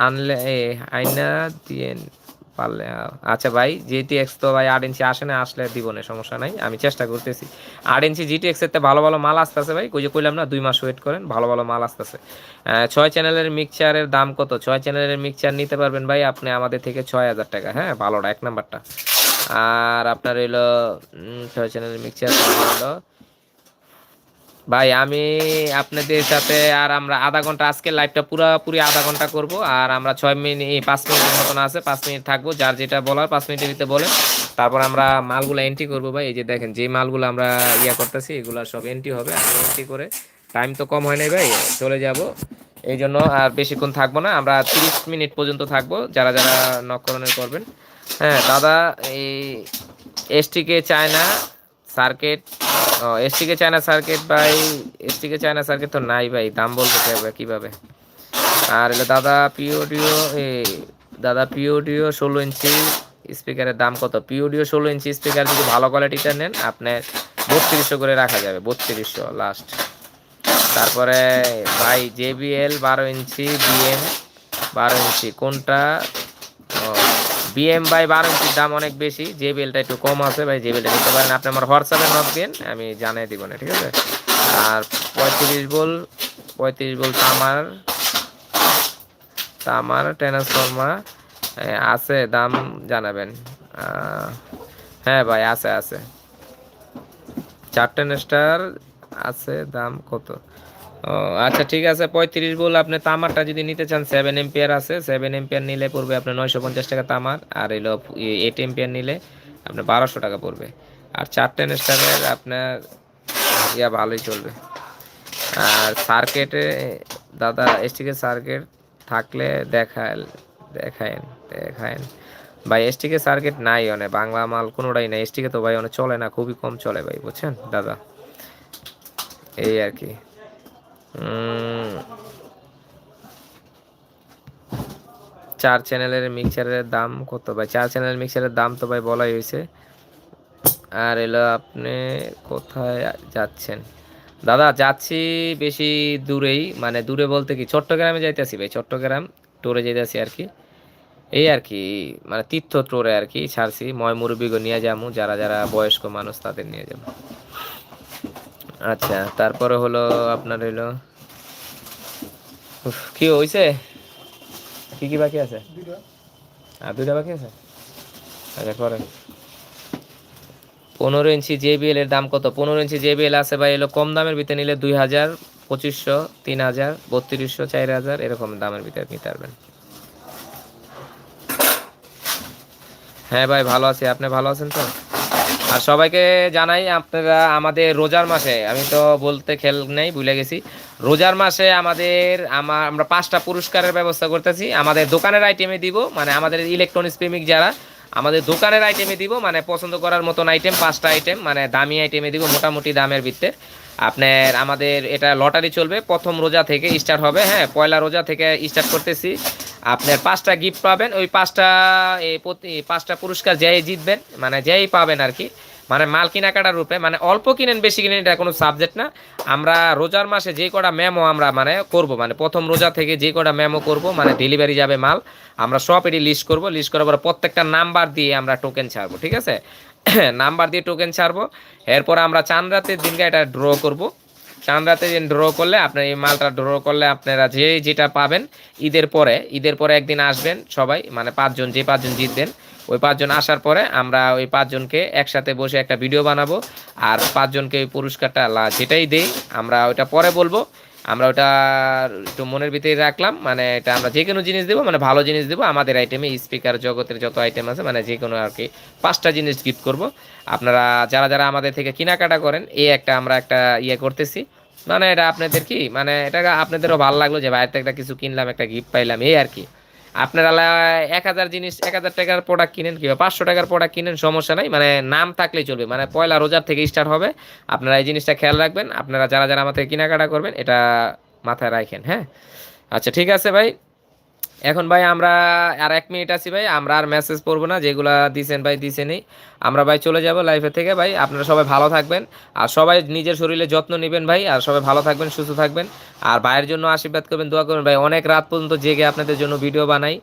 আনলে আইনা দিয়ে পারলে আচ্ছা ভাই জিটিএক্স তো ভাই আট ইঞ্চি আসে না, আসলে দিব না, সমস্যা নাই, আমি চেষ্টা করতেছি। আট ইঞ্চি জিটিএক্স এর ভালো ভালো মাল আসতেছে ভাই ওই যে কইলাম না, দুই মাস ওয়েট করেন, ভালো ভালো মাল আসতেছে। ছয় চ্যানেলের মিক্সচারের দাম কত? ছয় চ্যানেলের মিক্সচার নিতে পারবেন ভাই আপনি আমাদের থেকে ছয় হাজার টাকা হ্যাঁ ভালোটা, এক নাম্বারটা। আর আপনার হইল ছয় মিক্সচার হলো ভাই আমি আপনাদের সাথে আর আমরা আধা ঘণ্টা, আজকে লাইভটা পুরোপুরি আধা ঘণ্টা করব, আর আমরা ছয় মিনিট পাঁচ মিনিটের মতন আছে, পাঁচ মিনিট থাকব, যার যেটা বলার পাঁচ মিনিটের ভিতরে বলেন তারপর আমরা মালগুলো এন্ট্রি করব ভাই, এই যে দেখেন, যে মালগুলো আমরা ইয়া করতেছি, এগুলো সব এন্ট্রি হবে আমি এন্ট্রি করে টাইম তো কম হয় নাই ভাই, চলে যাব। এই জন্য আর বেশিক্ষণ থাকব না, আমরা তিরিশ মিনিট পর্যন্ত থাকব, যারা যারা নকরণের করবেন। হ্যাঁ দাদা, এই STK China circuit STK China circuit ভাই এসটিকে চায়না সার্কিট তো নাই ভাই, দাম বলতে চাইবে কীভাবে? আর এলো দাদা পিওডিও এই দাদা পিওডিও ষোলো ইঞ্চি স্পিকারের দাম কত? পিওডিও ষোলো ইঞ্চি স্পিকার যদি ভালো কোয়ালিটিটা নেন, আপনার বত্রিশশো করে রাখা যাবে, বত্রিশশো লাস্ট তারপরে ভাই জেবিএল বারো ইঞ্চি বিএম বারো ইঞ্চি, কোনটা বিএম বাই বারো ইঞ্চির দাম অনেক বেশি জেবিএলটা একটু কম আছে, ভাই জেবিএলটা নিতে পারেন আপনি আমার হোয়াটসঅ্যাপে নক দিন, আমি জানিয়ে দিব না, ঠিক আছে? আর পঁয়ত্রিশ বল পঁয়ত্রিশ বল তামার তামার ট্রান্সফর্মার আছে, দাম জানাবেন। হ্যাঁ ভাই, আছে আছে। চারটে স্টার আছে, দাম কত? আচ্ছা ঠিক আছে, পঁয়ত্রিশ বল আপনি তামারটা যদি নিতে চান সেভেন এম্পিয়ার আছে। সেভেন এম্পিয়ার নিলে পড়বে আপনার নয়শো পঞ্চাশ টাকা তামার। আর এলো এইট এম্পিয়ার নিলে আপনার বারোশো টাকা পড়বে। আর চারটে স্টারের আপনার ইয়া ভালোই চলবে। আর সার্কেটে দাদা, এসটিকে সার্কেট থাকলে দেখায় দেখায়েন দেখায়েন ভাই, এসটিকে সার্কিট নাই অনেক বাংলা মাল কোনোটাই নাই। এসটিকে তো ভাই অনেক চলে না, খুবই কম চলে ভাই, বুঝছেন, দাদা? এই আর কি। চার চ্যানেলের মিক্সারের দাম কত ভাই? চার চ্যানেলের মিক্সারের দাম তো ভাই বলাই হয়েছে। আর এলো আপনি কোথায় যাচ্ছেন? দাদা, যাচ্ছি বেশি দূরেই মানে দূরে বলতে কি, চট্টগ্রামে যাইতেছি ভাই, চট্টগ্রাম ট্যুরে যাইতেছি আর কি। এই আর কি মানে তীর্থ ট্যুরে আর কি, ছাড়ছি। ময় মুরব্বীগো নিয়ে যাব যারা যারা বয়স্ক মানুষ তাদের নিয়ে যাব। আচ্ছা তারপরে হলো আপনার হইল কি হইছে? কি কি বাকি আছে? আর দুইটা বাকি আছে? আচ্ছা করেন। পনেরো ইঞ্চি জেবিএল এর দাম কত? পনেরো ইঞ্চি জেবিএল আছে ভাই এলো কম দামের ভিতরে নিলে দুই হাজার পঁচিশশো তিন হাজার বত্রিশশো চার হাজার এরকম দামের ভিতরে নিতে পারবেন। হ্যাঁ ভাই ভালো আছি। আপনি ভালো আছেন তো? আর সবাইকে জানাই আপনারা আমাদের রোজার মাসে, আমি তো বলতে খেল নেই, ভুলে গেছি। রোজার মাসে আমাদের আমার আমরা পাঁচটা পুরস্কারের ব্যবস্থা করতেছি। আমাদের দোকানের আইটেমে দিব মানে আমাদের ইলেকট্রনিক্স প্রেমিক যারা, আমাদের দোকানের আইটেমে দিব মানে পছন্দ করার মতন আইটেম পাঁচটা আইটেম মানে দামি আইটেমে দিব, মোটামুটি দামের ভিত্তে আপনার, আমাদের এটা লটারি চলবে, প্রথম রোজা থেকে স্টার্ট হবে হ্যাঁ পয়লা রোজা থেকে স্টার্ট করতেছি। আপনার পাঁচটা গিফট পাবেন। ওই পাঁচটা প্রতি পাঁচটা পুরস্কার যেই জিতবেন মানে যেই পাবেন আর কি মানে মাল কেনাকাটার রূপে মানে অল্প কিনেন, বেশি কিনেন, এটা কোনো সাবজেক্ট না। আমরা রোজার মাসে যে কটা মেমো আমরা মানে করব মানে প্রথম রোজা থেকে যে কটা মেমো করব মানে ডেলিভারি যাবে মাল, আমরা সব এটি লিস্ট করব। লিস্ট করার পর প্রত্যেকটা নাম্বার দিয়ে আমরা টোকেন ছাড়বো, ঠিক আছে? নাম্বার দিয়ে টোকেন ছাড়বো। এরপর আমরা চান রাতের দিনকে এটা ড্র করব। চান রাতে ড্র করলে, আপনার এই মালটা ড্র করলে আপনারা যে যেটা পাবেন, ঈদের পরে ঈদের পরে একদিন আসবেন সবাই মানে পাঁচজন, যে পাঁচজন জিতবেন, ওই পাঁচজন আসার পরে আমরা ওই পাঁচজনকে একসাথে বসে একটা ভিডিও বানাবো। আর পাঁচজনকে ওই পুরস্কারটা যেটাই দেই, আমরা ওইটা পরে বলব। আমরা ওটা একটু মনের ভিতরে রাখলাম মানে এটা আমরা যে কোনো জিনিস দেবো মানে ভালো জিনিস দেবো। আমাদের আইটেমে স্পিকার জগতের যত আইটেম আছে মানে যে কোনো আর কি পাঁচটা জিনিস গিফট করব। আপনারা যারা যারা আমাদের থেকে কেনাকাটা করেন, এই একটা আমরা একটা ইয়ে করতেছি। মানে এটা আপনাদের কি মানে এটা আপনাদেরও ভালো লাগল যে বাইরে থেকে একটা কিছু কিনলাম, একটা গিফট পাইলাম, এই আর কি। আপনারা এক হাজার জিনিস, এক হাজার টাকার প্রোডাক্ট কিনেন কিংবা পাঁচশো টাকার প্রোডাক্ট কিনেন, সমস্যা নাই। মানে নাম থাকলেই চলবে। মানে পয়লা রোজার থেকে স্টার্ট হবে। আপনারা এই জিনিসটা খেয়াল রাখবেন। আপনারা যারা যারা থেকে কেনাকাটা করবেন, এটা মাথায় রাখেন হ্যাঁ? আচ্ছা ঠিক আছে ভাই। এখন ভাই আমরা আর এক মিনিট আছি ভাই, আমরা আর মেসেজ পড়ব না, যেগুলা দিছেন ভাই দিছেনই আমরা ভাই চলে যাব লাইফে থেকে ভাই, আপনারা সবাই ভালো থাকবেন। আর সবাই নিজের শরীরে যত্ন নেবেন ভাই, আর সবাই ভালো থাকবেন, সুস্থ থাকবেন। আর ভাইয়ের জন্য আশীর্বাদ করবেন, দোয়া করবেন ভাই, অনেক রাত পর্যন্ত জেগে আপনাদের জন্য ভিডিও বানাই।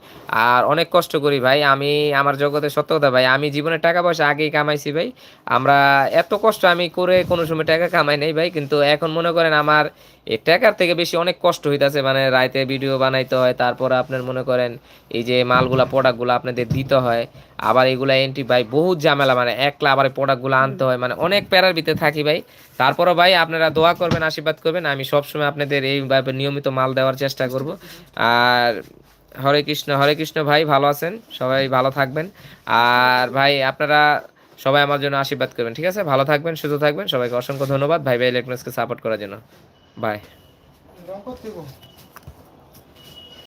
আর অনেক কষ্ট করি ভাই, আমি, আমার জগতে সত্য কথা ভাই, আমি জীবনে টাকা পয়সা আগেই কামাইছি ভাই। আমরা এত কষ্ট আমি করে কোনো সময় টাকা কামাই নাই ভাই, কিন্তু এখন মনে করেন আমার এই টাকার থেকে বেশি অনেক কষ্ট হইতাছে মানে রাইতে ভিডিও বানাইতে হয়, তারপর আপনার মনে করেন এই যে মালগুলা প্রোডাক্টগুলো আপনাদের দিতে হয় আবার এগুলা এন্ট্রি ভাই বহুত ঝামেলা মানে একলা আবার প্রোডাক্টগুলো আনতে হয় মানে অনেক প্যারার ভিতরে থাকি ভাই। তারপরও ভাই আপনারা দোয়া করবেন আশীর্বাদ করবেন আমি সবসময় আপনাদের এইভাবে নিয়মিত মাল দেওয়ার চেষ্টা করব। আর হরে কৃষ্ণ হরে কৃষ্ণ ভাই ভালো আছেন? সবাই ভালো থাকবেন। আর ভাই আপনারা সবাই আমার জন্য আশীর্বাদ করবেন ঠিক আছে? ভালো থাকবেন সুস্থ থাকবেন সবাইকে অসংখ্য ধন্যবাদ। ভাই ভাই ইলেকট্রনিক্সকে সাপোর্ট করার জন্য। বাই